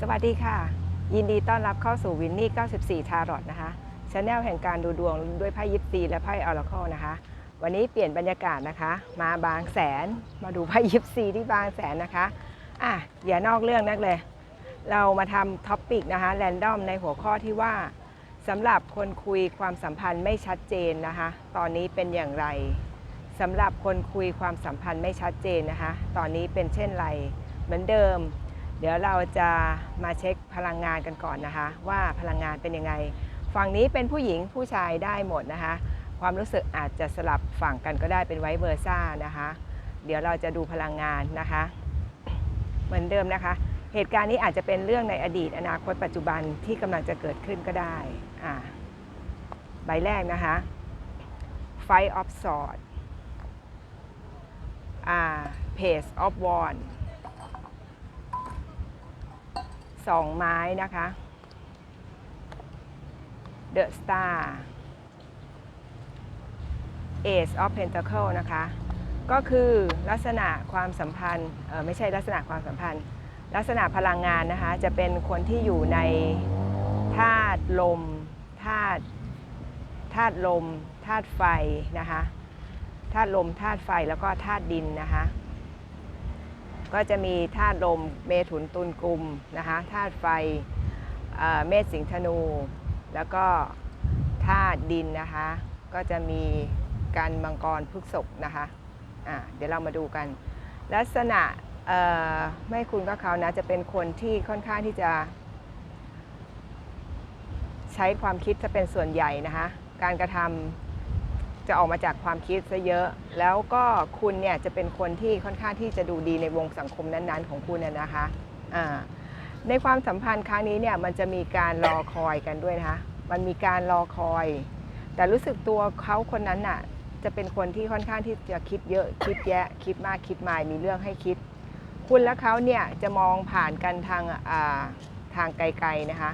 สวัสดีค่ะ ยินดีต้อนรับเข้าสู่วินนี่ 94 ทารอตนะคะชาแนลแห่งการดูดวงด้วยไพ่ยิปซีและไพ่ออร์เคิลนะคะ วันนี้เปลี่ยนบรรยากาศนะคะ มาบางแสนมาดูไพ่ยิปซีที่บางแสนนะคะอะอย่านอกเรื่องนักเลย เรามาทำท็อปปิกนะคะแรนดอมในหัวข้อที่ว่าสำหรับคนคุยความสัมพันธ์ไม่ชัดเจนนะคะ ตอนนี้เป็นอย่างไรสำหรับคนคุยความสัมพันธ์ไม่ชัดเจนนะคะ ตอนนี้เป็นเช่นไร เหมือนเดิม เดี๋ยวเราจะมาเช็คพลังงานกันก่อนนะคะ ว่าพลังงานเป็นยังไง ฝั่งนี้เป็นผู้หญิงผู้ชายได้หมดนะคะ ความรู้สึกอาจจะสลับฝั่งกันก็ได้เป็นไวเวอร์ซ่านะคะ เดี๋ยวเราจะดูพลังงานนะคะ เหมือนเดิมนะคะ เหตุการณ์นี้อาจจะเป็นเรื่องในอดีต อนาคตปัจจุบันที่กำลังจะเกิดขึ้นก็ได้อ่าใบแรกนะคะ Fight of Swords อ่า Page of Wands สองไม้นะคะ The Star Ace of Pentacle นะคะ ก็คือลักษณะความสัมพันธ์ไม่ใช่ลักษณะความสัมพันธ์ ลักษณะพลังงานนะคะ จะเป็นคนที่อยู่ในธาตุลมธาตุธาตุลมธาตุไฟนะคะธาตุลมธาตุไฟแล้วก็ธาตุดินนะคะ ก็จะมีธาตุลมเมถุนตุลกุมนะคะธาตุไฟเมษสิงธนู แล้วก็ธาตุดินนะคะ ก็จะมีการมังกรพฤกษกนะคะะเดี๋ยวเรามาดูกัน ลักษณะไม่คุณก็เขานะจะเป็นคนที่ค่อนข้างที่จะ ใช้ความคิดจะเป็นส่วนใหญ่นะคะ การกระทำ จะออกมาจากความคิดซะเยอะ แล้วก็คุณเนี่ยจะเป็นคนที่ค่อนข้างที่จะดูดีในวงสังคมนั้นๆ ของคุณน่ะนะคะในความสัมพันธ์ครั้งนี้เนี่ยมันจะมีการรอคอยกันด้วยนะคะมันมีการรอคอย แต่รู้สึกตัวเขาคนนั้นน่ะจะเป็นคนที่ค่อนข้างที่จะคิดเยอะคิดแยะ คิดมากคิดมายมีเรื่องให้คิด คุณและเขาเนี่ยจะมองผ่านกันทางทางไกลๆนะคะ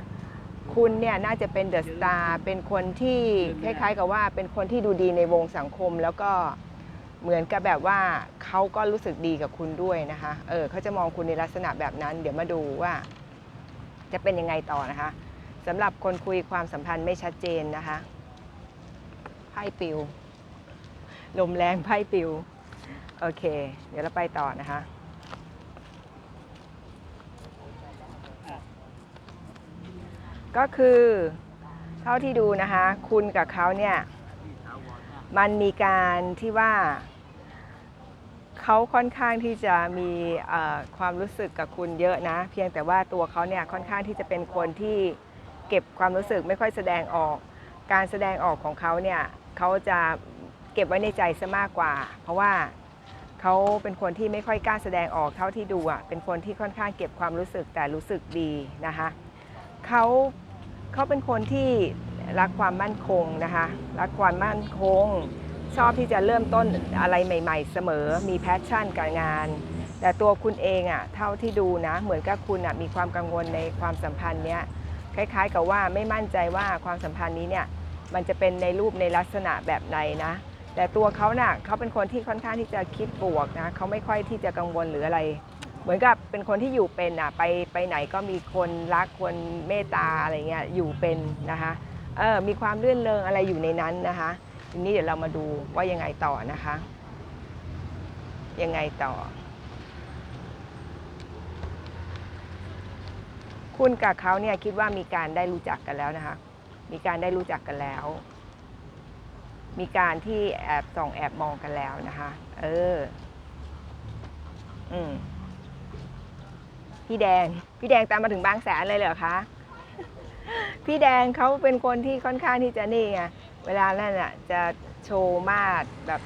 คุณเนี่ยน่าจะเป็นเดอะสตาร์เป็นคนที่คล้ายๆ กับว่าเป็นคนที่ดูดีในวงสังคมแล้วก็เหมือนกับแบบว่าเขาก็รู้สึกดีกับคุณด้วยนะคะ เออเขาจะมองคุณในลักษณะแบบนั้น เดี๋ยวมาดูว่า จะเป็นยังไงต่อนะคะสำหรับคนคุยความสัมพันธ์ไม่ชัดเจนนะคะไพ่ปิว ลมแรงไพ่ปิว โอเค เดี๋ยวเราไปต่อนะคะ ก็คือเท่าที่ดูนะคะ คุณกับเขาเนี่ยมันมีการที่ว่าเขาค่อนข้างที่จะมีความรู้สึกกับคุณเยอะนะ เพียงแต่ว่าตัวเขาเนี่ยค่อนข้างที่จะเป็นคนที่เก็บความรู้สึกไม่ค่อยแสดงออก การแสดงออกของเขาเนี่ยเขาจะเก็บไว้ในใจซะมากกว่า เพราะว่าเขาเป็นคนที่ไม่ค่อยกล้าแสดงออกเท่าที่ดูอะเป็นคนที่ค่อนข้างเก็บความรู้สึกแต่รู้สึกดีนะคะเขา เขาเป็นคนที่รักความมั่นคงนะคะ รักความมั่นคง ชอบที่จะเริ่มต้นอะไรใหม่ ๆ เสมอ มีแพชชั่นกับงาน แต่ตัวคุณเองอะ่ะ เท่าที่ดูนะ เหมือนกับคุณอะ่ะมีความกังวลในความสัมพันธ์เนี้ย คล้าย ๆ กับว่าไม่มั่นใจว่าความสัมพันธ์นี้เนี่ย มันจะเป็นในรูปในลักษณะแบบไหนนะ แต่ตัวเขาน่ะเขาเป็นคนที่ค่อนข้างที่จะคิดบวกนะ เขาไม่ค่อยที่จะกังวลหรืออะไร เหมือนกับเป็นคนที่อยู่เป็นอะไปไปไหนก็มีคนรักคนเมตตาอะไรเงี้ยอยู่เป็นนะคะเออมีความเลื่อนเลงอะไรอยู่ในนั้นนะคะทีนี้เดี๋ยวเรามาดูว่ายังไงต่อนะคะ ยังไงต่อ คุณกับเขาเนี่ยคิดว่ามีการได้รู้จักกันแล้วนะคะ มีการได้รู้จักกันแล้ว มีการที่แอบส่องแอบมองกันแล้วนะคะ เออ อืม พี่แดง พี่แดงตามมาถึงบางแสนเลยเหรอคะ พี่แดงเขาเป็นคนที่ค่อนข้างที่จะนี่ไง เวลานั่นอะจะโชว์มาดแบบ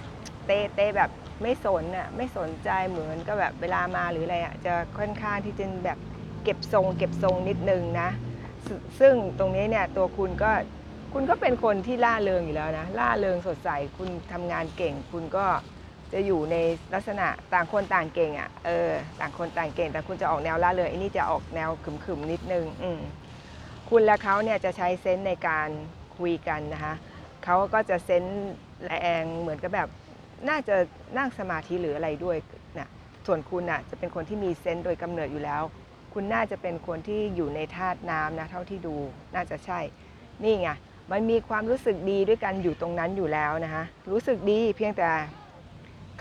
เตะเตะแบบไม่สนอะไม่สนใจเหมือนก็แบบเวลามาหรืออะไรอะจะค่อนข้างที่จะแบบเก็บทรง เก็บทรงนิดนึงนะซซึ่งตรงนี้เนี่ยตัวคุณก็คุณก็เป็นคนที่ล่าเริงอยู่แล้วนะล่าเริงสดใสคุณทำงานเก่ง คุณก็ จะอยู่ในลักษณะต่างคนต่างเก่งอะเออต่างคนต่างเก่ง แต่คุณจะออกแนวล่าเริงไอ้นี่จะออกแนวขึมๆนิดนึงอืมคุณและเขาเนี่ยจะใช้เซนส์ในการคุยกันนะคะเขาก็จะเซนส์แรงเหมือนกับแบบน่าจะนั่งสมาธิหรืออะไรด้วยนะส่วนคุณน่ะจะเป็นคนที่มีเซนส์โดยกำเนิดอยู่แล้ว คุณน่าจะเป็นคนที่อยู่ในธาตุน้ำนะเท่าที่ดูน่าจะใช่ นี่ไงมันมีความรู้สึกดีด้วยกันอยู่ตรงนั้นอยู่แล้วนะคะรู้สึกดีเพียงแต่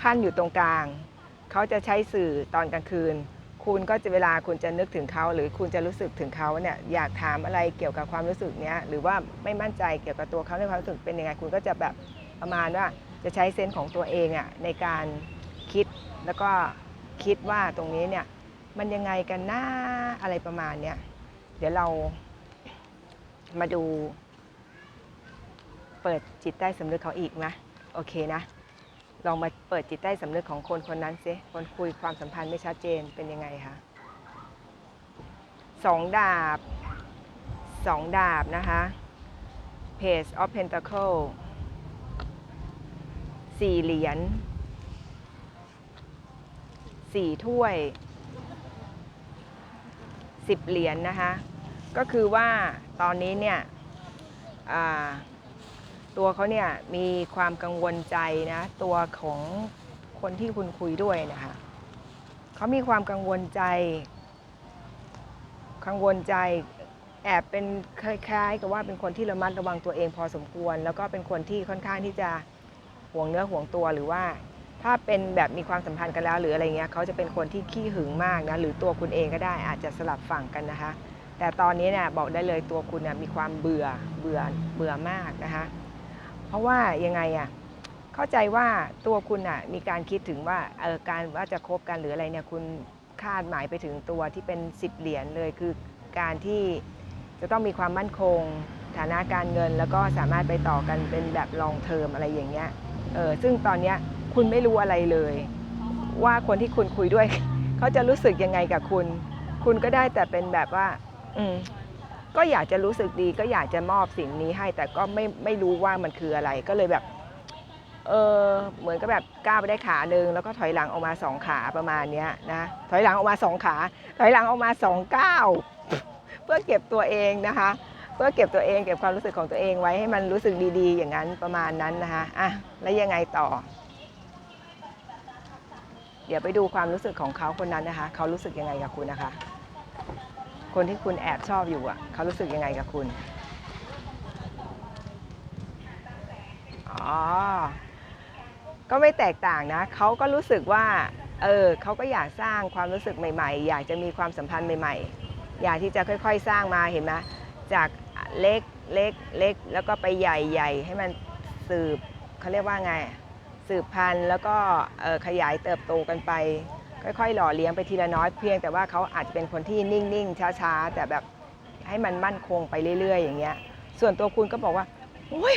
ขั้นอยู่ตรงกลาง เขาจะใช้สื่อตอนกลางคืน คุณก็จะเวลาคุณจะนึกถึงเขา หรือคุณจะรู้สึกถึงเขาเนี่ยอยากถามอะไรเกี่ยวกับความรู้สึกเนี้ยหรือว่าไม่มั่นใจเกี่ยวกับตัวเขาในความรู้สึกเป็นยังไงคุณก็จะแบบประมาณว่าจะใช้เซนส์ของตัวเองอะในการคิดแล้วก็คิดว่าตรงนี้เนี่ยมันยังไงกันหน้าอะไรประมาณเนี้ยเดี๋ยวเรามาดู เปิดจิตใต้สำนึกเขาอีกนะโอเคนะ ลองมาเปิดจิตใต้สำนึกของคนคนนั้นซิคนคุยความสัมพันธ์ไม่ชัดเจนเป็นยังไงคะสองดาบสองดาบนะคะ Page of Pentacle สี่เหรียญสี่ถ้วยสิบเหรียญนะคะ ก็คือว่าตอนนี้เนี่ยอ่า ตัวเขาเนี่ยมีความกังวลใจนะตัวของคนที่คุณคุยด้วยนะคะเขามีความกังวลใจ กังวลใจแอบเป็นคล้ายๆ กับว่าเป็นคนที่ระมัดระวังตัวเองพอสมควร แล้วก็เป็นคนที่ค่อนข้างที่จะห่วงเนื้อห่วงตัวหรือว่า ถ้าเป็นแบบมีความสัมพันธ์กันแล้วหรืออะไรเงี้ยเขาจะเป็นคนที่ขี้หึงมากนะหรือตัวคุณเองก็ได้อาจจะสลับฝั่งกันนะคะ แต่ตอนนี้เนี่ยบอกได้เลยตัวคุณเนี่ยมีความเบื่อเบื่อเบื่อมากนะคะ เพราะว่ายังไงอะเข้าใจว่าตัวคุณอะมีการคิดถึงว่าเออการว่าจะคบกันหรืออะไรเนี่ยคุณคาดหมายไปถึงตัวที่เป็นสิบเหรียญเลยคือการที่จะต้องมีความมั่นคง ฐานะการเงินแล้วก็สามารถไปต่อกันเป็นแบบลองเทอมอะไรอย่างเงี้ยเออซึ่งตอนเนี้ยคุณไม่รู้อะไรเลย ว่าคนที่คุณคุยด้วย เขาจะรู้สึกยังไงกับคุณ คุณก็ได้แต่เป็นแบบว่า อืม ก็อยากจะรู้สึกดีก็อยากจะมอบสิ่งนี้ให้ แต่ก็ไม่ไม่รู้ว่ามันคืออะไรก็เลยแบบเออเหมือนกับแบบก้าวไปได้ขาหนึ่งแล้วก็ถอยหลังออกมาสองขาประมาณนี้นะถอยหลังออกมาสองขา ถอยหลังออกมาสองก้าวเพื่อเก็บตัวเองนะคะ เพื่อเก็บตัวเองเก็บความรู้สึกของตัวเองไว้ให้มันรู้สึกดีๆ อย่างนั้นประมาณนั้นนะคะอะแล้วยังไงต่อ เดี๋ยวไปดูความรู้สึกของเขาคนนั้นนะคะ เขารู้สึกยังไงกับคุณนะคะ คนที่คุณแอบชอบอยู่อะเขารู้สึกยังไงกับคุณ อ๋อ ก็ไม่แตกต่างนะ เขาก็รู้สึกว่า เออเขาก็อยากสร้างความรู้สึกใหม่ ๆ อยากจะมีความสัมพันธ์ใหม่ ๆ อยากที่จะค่อยๆสร้างมาเห็นไหมจากเล็กเล็กเล็กแล้วก็ไปใหญ่ใหญ่ให้มันสืบเขาเรียกว่าไง สืบพันธุ์แล้วก็ออขยายเติบโตกันไป ค่อยๆ หล่อเลี้ยงไปทีละน้อยเพียง แต่ว่าเขาอาจจะเป็นคนที่นิ่งๆ ช้าๆ แต่แบบให้มันมั่นคงไปเรื่อย ๆ อย่างเงี้ย ส่วนตัวคุณก็บอกว่าโอ้ย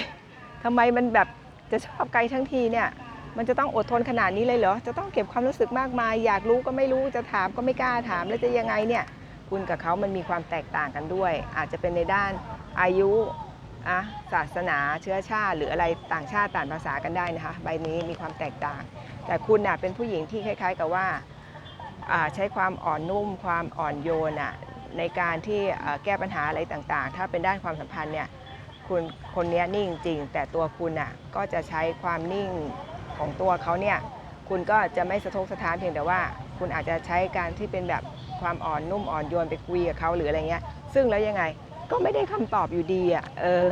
ทำไมมันแบบจะชอบไกลทั้งทีเนี่ยมันจะต้องอดทนขนาดนี้เลยเหรอ จะต้องเก็บความรู้สึกมากมาย อยากรู้ก็ไม่รู้ จะถามก็ไม่กล้าถาม แล้วจะยังไงเนี่ย คุณกับเขามันมีความแตกต่างกันด้วย อาจจะเป็นในด้านอายุอะศาสนาเชื้อชาติ หรืออะไรต่างชาติต่างภาษากันได้นะคะ ใบนี้มีความแตกต่าง แต่คุณน่ะเป็นผู้หญิงที่คล้าย ๆ กับว่าอ่า ใช้ความอ่อนนุ่ม ความอ่อนโยนะในการที่แก้ปัญหาอะไรต่างๆ ถ้าเป็นด้านความสัมพันธ์เนี่ยคุณคนนี้นิ่งจริง แต่ตัวคุณอะก็จะใช้ความนิ่งของตัวเขาเนี่ยคุณก็จะไม่สะทกสะท้านเพียงแต่ว่า คุณอาจจะใช้การที่เป็นแบบความอ่อนนุ่มอ่อนโยนไปคุยกับเขาหรืออะไรเงี้ย ซึ่งแล้วยังไงก็ไม่ได้คำตอบอยู่ดีอะเออ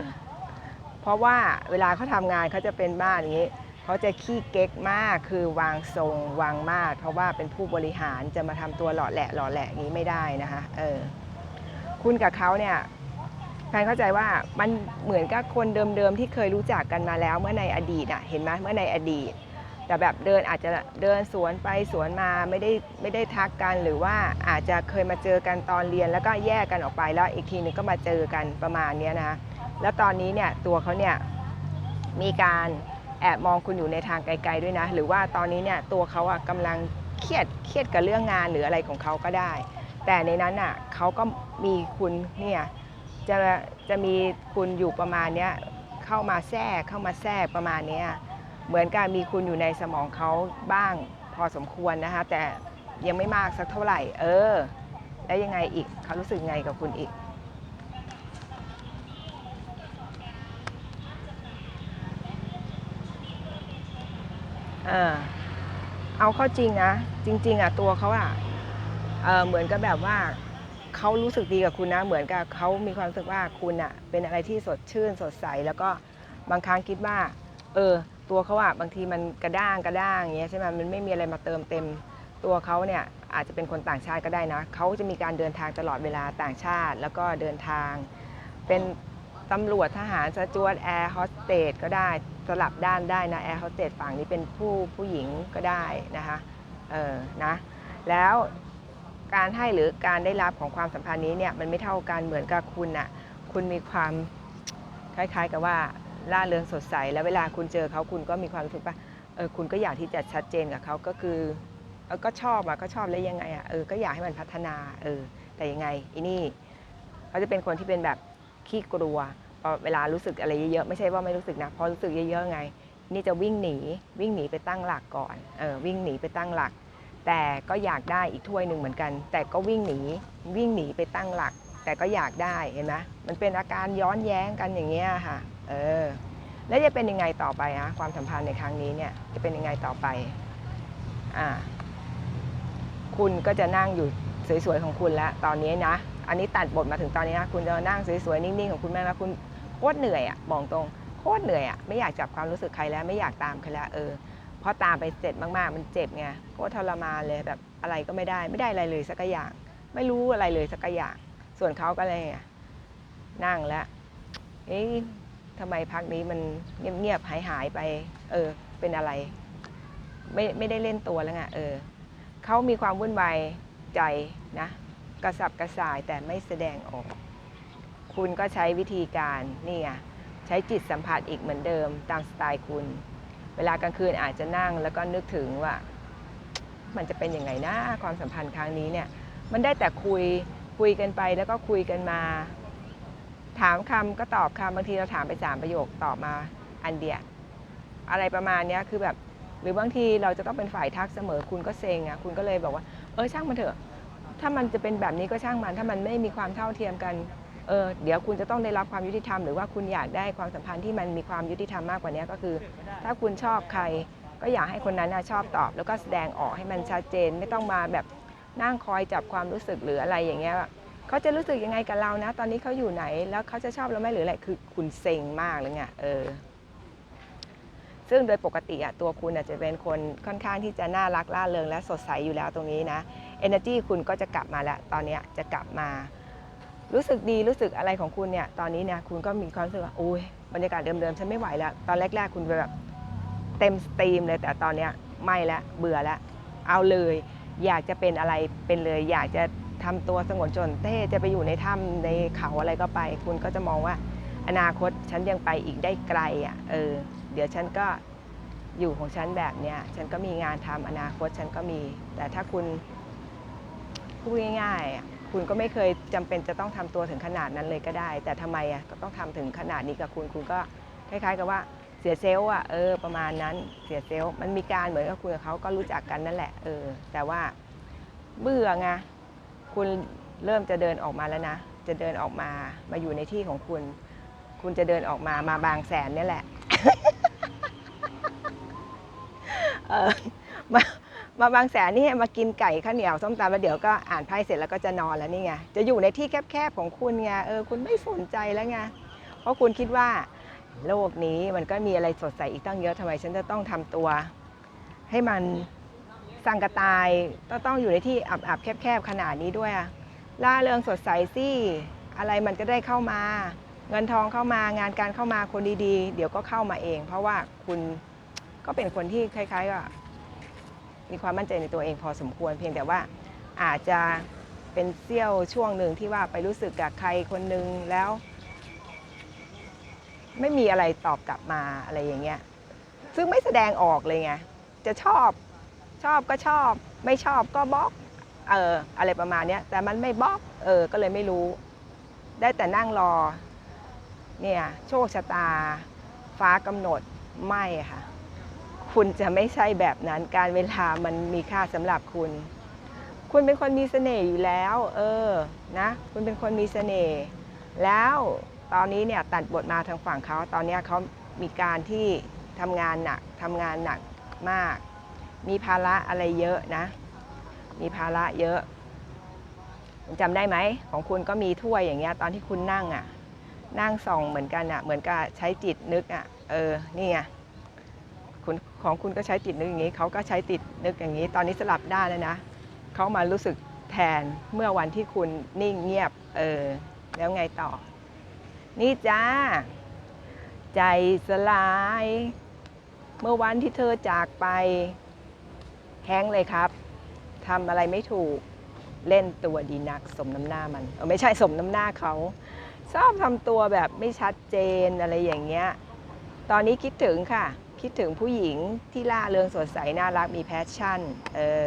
เพราะว่าเวลาเขาทำงานเขาจะเป็นบ้านอย่างนี้ เขาจะขี้เก๊กมากคือวางทรงวางมาดเพราะว่าเป็นผู้บริหารจะมาทำตัวหล่อแหละหล่อแหละอย่างนี้ไม่ได้นะคะเออคุณกับเขาเนี่ยแพนเข้าใจว่ามันเหมือนกับคนเดิมๆที่เคยรู้จักกันมาแล้วเมื่อในอดีตอะเห็นไหมเมื่อในอดีต แต่แบบเดินอาจจะเดินสวนไปสวนมาไม่ได้ไม่ได้ทักกันหรือว่าอาจจะเคยมาเจอกันตอนเรียนแล้วก็แยกกันออกไปแล้วอีกทีนึงก็มาเจอกันประมาณนี้นะแล้วตอนนี้เนี่ยตัวเขาเนี่ยมีการ แอบมองคุณอยู่ในทางไกล ๆด้วยนะ หรือว่าตอนนี้เนี่ยตัวเขาอะกำลังเครียดเครียดกับเรื่องงานหรืออะไรของเขาก็ได้ แต่ในนั้นอะเขาก็มีคุณเนี่ยจะจะมีคุณอยู่ประมาณเนี้ยเข้ามาแทรกเข้ามาแทรกประมาณเนี้ยเหมือนกับมีคุณอยู่ในสมองเขาบ้างพอสมควรนะคะแต่ยังไม่มากสักเท่าไหร่ เออ แล้วยังไงอีกเขารู้สึกไงกับคุณอีก เออเอาเข้าจริงนะ จริง ๆอะตัวเขาอะเออเหมือนกับแบบว่าเขารู้สึกดีกับคุณนะ เหมือนกับเขามีความรู้สึกว่าคุณอะ เป็นอะไรที่สดชื่นสดใส แล้วก็บางครั้งคิดว่า เออ ตัวเขาอะบางทีมันกระด้างกระด้างอย่างเงี้ยใช่ไหมมันไม่มีอะไรมาเติมเต็ม ตัวเขาเนี่ยอาจจะเป็นคนต่างชาติก็ได้นะเขาจะมีการเดินทางตลอดเวลาต่างชาติ แล้วก็เดินทาง เป็นตำรวจทหารสจวตแอร์โฮสเตสก็ได้ สลับด้านได้นะแอร์โฮสเตสฝั่งนี้เป็นผู้ผู้หญิงก็ได้นะคะเออนะแล้วการให้หรือการได้รับของความสัมพันธ์นี้เนี่ยมันไม่เท่ากันเหมือนกับคุณน่ะคุณมีความคล้ายๆกับว่าล่าเริงสดใส แล้วเวลาคุณเจอเขาคุณก็มีความรู้สึกว่าเออคุณก็อยากที่จะชัดเจนกับเขาก็คือเออก็ชอบอะก็ชอบแล้วยังไงอะเออก็อยากให้มันพัฒนาเออแต่ยังไงอีนี่เขาจะเป็นคนที่เป็นแบบขี้กลัว เวลารู้สึกอะไรเยอะๆไม่ใช่ว่าไม่รู้สึกนะพอรู้สึกเยอะๆไง นี่จะวิ่งหนีวิ่งหนีไปตั้งหลักก่อนเออวิ่งหนีไปตั้งหลัก แต่ก็อยากได้อีกถ้วยหนึ่งเหมือนกัน แต่ก็วิ่งหนีวิ่งหนีไปตั้งหลัก แต่ก็อยากได้เห็นไหมมันเป็นอาการย้อนแย้งกันอย่างเงี้ยค่ะเออแล้วจะเป็นยังไงต่อไปอะความสัมพันธ์ในครั้งนี้เนี่ยจะเป็นยังไงต่อไปอ่าคุณก็จะนั่งอยู่สวยๆของคุณแล้วตอนนี้นะ อันนี้ตัดบทมาถึงตอนนี้นะ คุณจะนั่งสวยๆนิ่งๆของคุณแม่แล้วคุณ โคตรเหนื่อยอะบอกตรงโคตรเหนื่อยอะไม่อยากจับความรู้สึกใครแล้วไม่อยากตามใครแล้วเออเพราะตามไปเสร็จมากๆ มันเจ็บไงโคตรทรมานเลยแบบอะไรก็ไม่ได้ไม่ได้อะไรเลยสักอย่าง ไม่รู้อะไรเลยสักอย่าง ส่วนเขาก็เลยนั่งแล้วเอ๊ะทำไมพักนี้มันเงียบๆหายหายไป เออ เป็นอะไร ไม่ไม่ได้เล่นตัวแล้วไงเออเขามีความวุ่นวายใจนะ กระสับกระส่ายแต่ไม่แสดงออก คุณก็ใช้วิธีการนี่ไงใช้จิตสัมผัสอีกเหมือนเดิมตามสไตล์คุณ เวลากลางคืนอาจจะนั่งแล้วก็นึกถึงว่า มันจะเป็นยังไงนะความสัมพันธ์ครั้งนี้เนี่ย มันได้แต่คุยคุยกันไปแล้วก็คุยกันมา ถามคำก็ตอบคำบางทีเราถามไปสามประโยคตอบมาอันเดียวอะไรประมาณนี้คือแบบ หรือบางทีเราจะต้องเป็นฝ่ายทักเสมอคุณก็เซ็งอะคุณก็เลยบอกว่า เออช่างมันเถอะ ถ้ามันจะเป็นแบบนี้ก็ช่างมัน ถ้ามันไม่มีความเท่าเทียมกัน เออเดี๋ยวคุณจะต้องได้รับความยุติธรรมหรือว่าคุณอยากได้ความสัมพันธ์ที่มันมีความยุติธรรมมากกว่านี้ก็คือ ถ้าคุณชอบใคร ก็อยากให้คนนั้นนะชอบตอบ แล้วก็แสดงออกให้มันชัดเจน ไม่ต้องมาแบบนั่งคอยจับความรู้สึกหรืออะไรอย่างเงี้ยเขาจะรู้สึกยังไงกับเรานะ ตอนนี้เขาอยู่ไหน แล้วเขาจะชอบเราไหมหรืออะไรคือคุณเซ็งมากเลยไงเออซึ่งโดยปกติอะตัวคุณอะจะเป็นคนค่อนข้างที่จะน่ารักล่าเริงและสดใสอยู่แล้วตรงนี้นะ energy คุณก็จะกลับมาแล้ว ตอนนี้จะกลับมา รู้สึกดีรู้สึกอะไรของคุณเนี่ยตอนนี้เนี่ยคุณก็มีความรู้สึกว่าโอ้ยบรรยากาศเดิมๆฉันไม่ไหวแล้ว ตอนแรก ๆ คุณแบบเต็มสตรีมเลยแต่ตอนเนี้ยไม่ล้วเบื่อล้วเอาเลย อยากจะเป็นอะไรเป็นเลย อยากจะทำตัวสงวนจนเท่จะไปอยู่ในถ้ำในเขาอะไรก็ไป คุณก็จะมองว่า อนาคตฉันยังไปอีกได้ไกลอะเออเดี๋ยวฉันก็อยู่ของฉันแบบเนี้ยฉันก็มีงานทำอนาคตฉันก็มี แต่ถ้าคุณพูดง่ายๆอะ คุณก็ไม่เคยจำเป็นจะต้องทำตัวถึงขนาดนั้นเลยก็ได้ แต่ทำไมอะก็ต้องทำถึงขนาดนี้กับคุณคุณก็คล้ายๆกับว่าเสียเซลล์อะเออประมาณนั้นเสียเซลล์มันมีการเหมือนกับคุณกับเขาก็รู้จักกันนั่นแหละเออแต่ว่าเบื่อไงคุณเริ่มจะเดินออกมาแล้วนะ จะเดินออกมามาอยู่ในที่ของคุณ คุณจะเดินออกมามาบางแสนนี่แหละเออมา มาบางแสนนี่มากินไก่ข้าวเหนียวส้มตำแล้วเดี๋ยวก็อ่านไพ่เสร็จแล้วก็จะนอนแล้วนี่ไงจะอยู่ในที่แคบๆของคุณไงเออคุณไม่สนใจแล้วไงเพราะคุณคิดว่าโลกนี้มันก็มีอะไรสดใสอีกตั้งเยอะทำไม ฉันจะต้องทำตัว ให้มันสังกะตายต้องต้องอยู่ในที่อับๆแคบๆขนาดนี้ด้วยล่าเริงสดใสสิอะไรมันก็ได้เข้ามา เงินทองเข้ามางานการเข้ามาคนดีๆ เดี๋ยวก็เข้ามาเอง เพราะว่าคุณก็เป็นคนที่คล้ายๆว่า มีความมั่นใจในตัวเองพอสมควร เพียงแต่ว่าอาจจะเป็นเสี้ยวช่วงหนึ่งที่ว่าไปรู้สึกกับใครคนหนึ่งแล้ว ไม่มีอะไรตอบกลับมาอะไรอย่างเงี้ยซึ่งไม่แสดงออกเลยไงจะชอบชอบก็ชอบ ไม่ชอบก็บล็อกเอออะไรประมาณเนี้ยแต่มันไม่บล็อกเออก็เลยไม่รู้ ได้แต่นั่งรอเนี่ยโชคชะตา ฟ้ากำหนดไม่ค่ะ คุณจะไม่ใช่แบบนั้นการเวลามันมีค่าสำหรับคุณ คุณเป็นคนมีเสน่ห์อยู่แล้ว เออนะคุณเป็นคนมีเสน่ห์แล้วตอนนี้เนี่ยตัดบทมาทางฝั่งเขาตอนนี้เขามีการที่ทำงานหนักทำงานหนักมาก มีภาระอะไรเยอะนะ มีภาระเยอะจำได้ไหมของคุณก็มีถ้วยอย่างเงี้ยตอนที่คุณนั่งอะนั่งส่องเหมือนกันอะเหมือนกับใช้จิตนึกอะเออนี่ไง ของคุณก็ใช้จิตนึกอย่างนี้ เขาก็ใช้จิตนึกอย่างนี้ ตอนนี้สลับด้านแล้วนะเขามารู้สึกแทนเมื่อวันที่คุณนิ่งเงียบเออแล้วไงต่อ นี่จ้า ใจสลาย เมื่อวันที่เธอจากไป แห้งเลยครับทำอะไรไม่ถูกเล่นตัวดีนักสมน้ำหน้ามันเออไม่ใช่สมน้ำหน้าเขาชอบทำตัวแบบไม่ชัดเจนอะไรอย่างเงี้ย ตอนนี้คิดถึงค่ะ คิดถึงผู้หญิงที่ล่าเริงสดใสน่ารักมีแพชชั่น เออ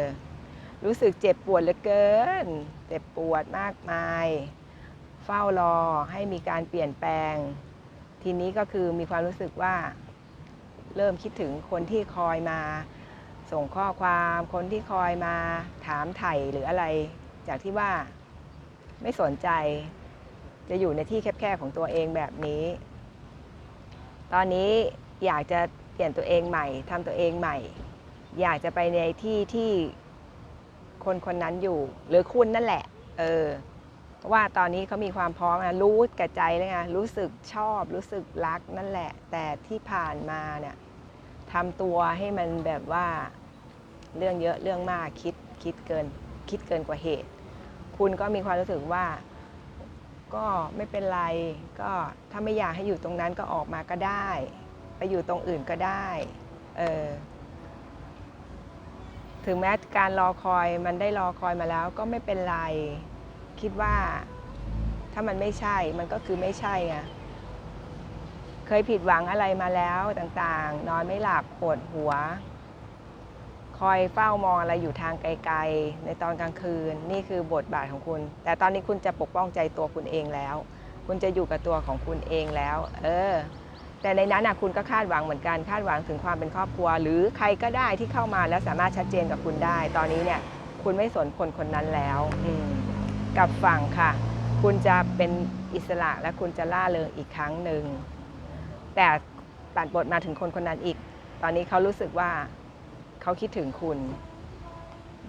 รู้สึกเจ็บปวดเหลือเกิน เจ็บปวดมากมาย เฝ้ารอให้มีการเปลี่ยนแปลง ทีนี้ก็คือมีความรู้สึกว่า เริ่มคิดถึงคนที่คอยมา ส่งข้อความคนที่คอยมาถามไถ่หรืออะไร จากที่ว่าไม่สนใจ จะอยู่ในที่แคบๆของตัวเองแบบนี้ ตอนนี้อยากจะ เปลี่ยนตัวเองใหม่ทำตัวเองใหม่ อยากจะไปในที่ที่คนคนนั้นอยู่ หรือคุณนั่นแหละ เออเพราะว่าตอนนี้เขามีความพร้อมนะรู้แก่ใจแล้วไงรู้สึกชอบรู้สึกรักนั่นแหละ แต่ที่ผ่านมาเนี่ยทำตัวให้มันแบบว่าเรื่องเยอะเรื่องมากคิดคิดเกินคิดเกินกว่าเหตุ คุณก็มีความรู้สึกว่า ก็ไม่เป็นไร ก็ถ้าไม่อยากให้อยู่ตรงนั้นก็ออกมาก็ได้ ไปอยู่ตรงอื่นก็ได้ เออ ถึงแม้การรอคอยมันได้รอคอยมาแล้วก็ไม่เป็นไร คิดว่า ถ้ามันไม่ใช่ มันก็คือไม่ใช่ไงเคยผิดหวังอะไรมาแล้วต่างๆ นอนไม่หลับปวดหัว คอยเฝ้ามองอะไรอยู่ทางไกลๆ ในตอนกลางคืน นี่คือบทบาทของคุณ แต่ตอนนี้คุณจะปกป้องใจตัวคุณเองแล้ว คุณจะอยู่กับตัวของคุณเองแล้ว เออ แต่ในนั้นนะคุณก็คาดหวังเหมือนกันคาดหวังถึงความเป็นครอบครัว หรือใครก็ได้ที่เข้ามาแล้วสามารถชัดเจนกับคุณได้ ตอนนี้เนี่ยคุณไม่สนคนคนนั้นแล้วกับฝั่งค่ะ คุณจะเป็นอิสระและคุณจะล่าเริงอีกครั้งหนึ่งแต่ตัดบทมาถึงคนคนนั้นอีก ตอนนี้เขารู้สึกว่าเขาคิดถึงคุณ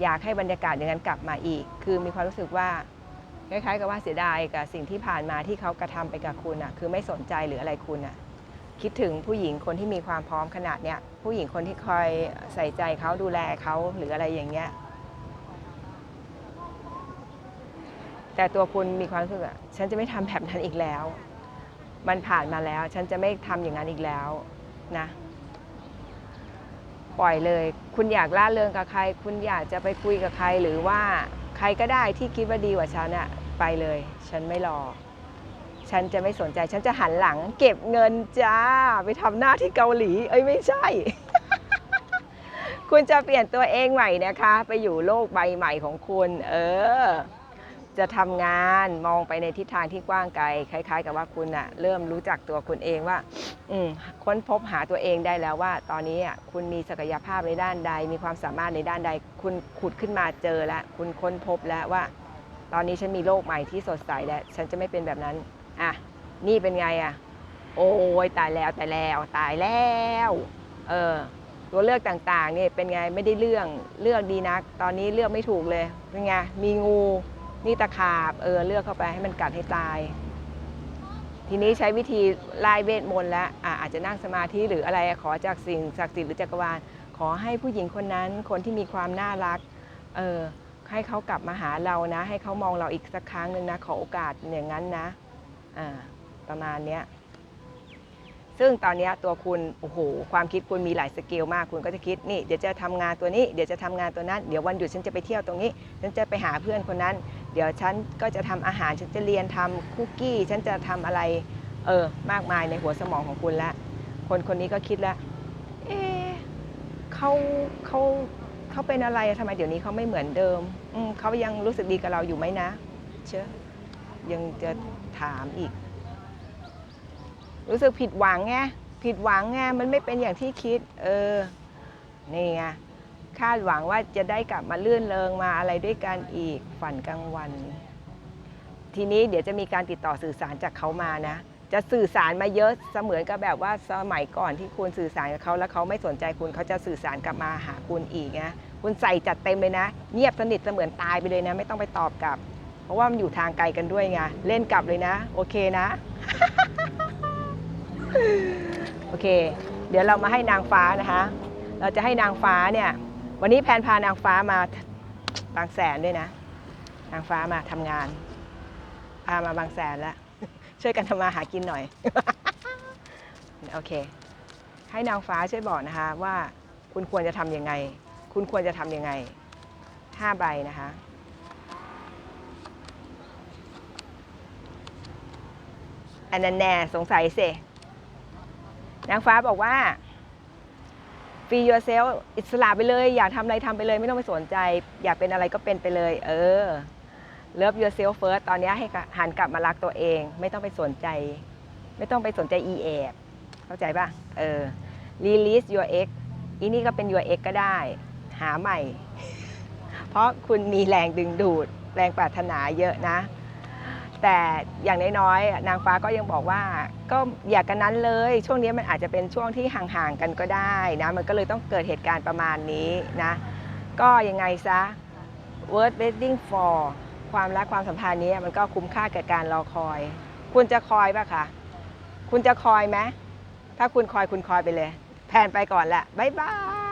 อยากให้บรรยากาศอย่างนั้นกลับมาอีก คือมีความรู้สึกว่าคล้ายๆกับว่าเสียดายกับสิ่งที่ผ่านมาที่เขากระทำไปกับคุณอะ คือไม่สนใจหรืออะไรคุณอะ คิดถึงผู้หญิงคนที่มีความพร้อมขนาดเนี้ยผู้หญิงคนที่คอยใส่ใจเขาดูแลเขาหรืออะไรอย่างเงี้ยแต่ตัวคุณมีความรู้สึกว่าฉันจะไม่ทำแบบนั้นอีกแล้ว มันผ่านมาแล้ว ฉันจะไม่ทำอย่างนั้นอีกแล้วนะปล่อยเลย คุณอยากล่าเริงกับใคร คุณอยากจะไปคุยกับใครหรือว่าใครก็ได้ที่คิดว่าดีกว่าฉันอะไปเลย ฉันไม่รอ ฉันจะไม่สนใจ ฉันจะหันหลังเก็บเงินจ้า ไปทำหน้าที่เกาหลี เอ้ยไม่ใช่ คุณจะเปลี่ยนตัวเองใหม่นะคะ ไปอยู่โลกใบใหม่ของคุณ เออ จะทำงานมองไปในทิศทางที่กว้างไกล คล้าย ๆ กับว่าคุณอะเริ่มรู้จักตัวคุณเองว่า อืค้นพบหาตัวเองได้แล้วว่า ตอนนี้อะคุณมีศักยภาพในด้านใด มีความสามารถในด้านใด คุณขุดขึ้นมาเจอแล้ว คุณค้นพบแล้วว่าตอนนี้ฉันมีโลกใหม่ที่สดใสแล้วฉันจะไม่เป็นแบบนั้น อะ นี่เป็นไงอะ โอ้ยตายแล้วตายแล้วตายแล้ว เออ ตัวเลือกต่างๆเนี่ยเป็นไงไม่ได้เรื่องเลือกดีนัก ตอนนี้เลือกไม่ถูกเลย เป็นไง มีงู นี่ตะขาบ เออ เลือกเข้าไปให้มันกัดให้ตาย ทีนี้ใช้วิธีไล่เวทมนต์แล้วอะอาจจะนั่งสมาธิหรืออะไรขอจากสิ่งศักดิ์สิทธิ์หรือจักรวาล ขอให้ผู้หญิงคนนั้นคนที่มีความน่ารัก เออให้เขากลับมาหาเรานะ ให้เขามองเราอีกสักครั้งหนึ่งนะ ขอโอกาสอย่างนั้นนะ ประมาณเนี้ยซึ่งตอนนี้ตัวคุณโอ้โหความคิดคุณมีหลายสเกลมากคุณก็จะคิดนี่เดี๋ยวจะทำงานตัวนี้เดี๋ยวจะทำงานตัวนั้นเดี๋ยววันหยุดฉันจะไปเที่ยวตรงนี้ ฉันจะไปหาเพื่อนคนนั้น เดี๋ยวฉันก็จะทำอาหารฉันจะเรียนทำคุกกี้ ฉันจะทำอะไรเออมากมายในหัวสมองของคุณละคนคนนี้ก็คิดแล้วเอ๊เขาเขาเขาเป็นอะไรทำไมเดี๋ยวนี้เขาไม่เหมือนเดิมอืมเขายังรู้สึกดีกับเราอยู่ไหมนะ เชื่อ ยังจะถามอีก รู้สึกผิดหวังไงผิดหวังไงมันไม่เป็นอย่างที่คิด เออนี่ไงคาดหวังว่าจะได้กลับมาลื่นเริงมาอะไรด้วยกันอีกฝันกลางวัน ทีนี้เดี๋ยวจะมีการติดต่อสื่อสารจากเขามานะ จะสื่อสารมาเยอะเสมือนกับแบบว่าสมัยก่อนที่คุณสื่อสารกับเขาแล้วเขาไม่สนใจคุณเขาจะสื่อสารกลับมาหาคุณอีกนะคุณใส่จัดเต็มเลยนะ เงียบสนิทเสมือนตายไปเลยนะ ไม่ต้องไปตอบกลับ ราะว่ามันอยู่ทางไกลกันด้วยไง เล่นกลับเลยนะ โอเคนะ โอเค เดี๋ยวเรามาให้นางฟ้านะคะ เราจะให้นางฟ้าเนี่ย วันนี้แพนพานางฟ้ามาบางแสนด้วยนะ นางฟ้ามาทำงาน พามาบางแสนแล้ว ช่วยกันทำมาหากินหน่อย โอเค ให้นางฟ้าช่วยบอกนะคะว่าคุณควรจะทำยังไง คุณควรจะทำยังไงห้าใบนะคะ อันนั้นแน่สงสัยสินางฟ้าบอกว่า free yourself อิสระไปเลย อยากทำอะไรทำไปเลย ไม่ต้องไปสนใจ อยากเป็นอะไรก็เป็นไปเลย เออ love yourself first ตอนนี้ให้หันกลับมารักตัวเอง ไม่ต้องไปสนใจ ไม่ต้องไปสนใจ e แอบเข้าใจป่ะ เออ release your ex อีนี่ก็เป็น your ex ก็ได้ หาใหม่ เพราะคุณมีแรงดึงดูด แรงปรารถนาเยอะนะ แต่อย่างน้อยๆนางฟ้าก็ยังบอกว่า ก็อย่ากกันนั้นเลย ช่วงนี้มันอาจจะเป็นช่วงที่ห่างๆกันก็ได้นะมันก็เลยต้องเกิดเหตุการณ์ประมาณนี้นะก็ยังไงซะ word waiting for ความรักความสัมพันธ์นี้มันก็คุ้มค่ากับการรอคอย คุณจะคอยปะคะคุณจะคอยไหมถ้าคุณคอยคุณคอยไปเลย แพนไปก่อนแหละบ๊ายบาย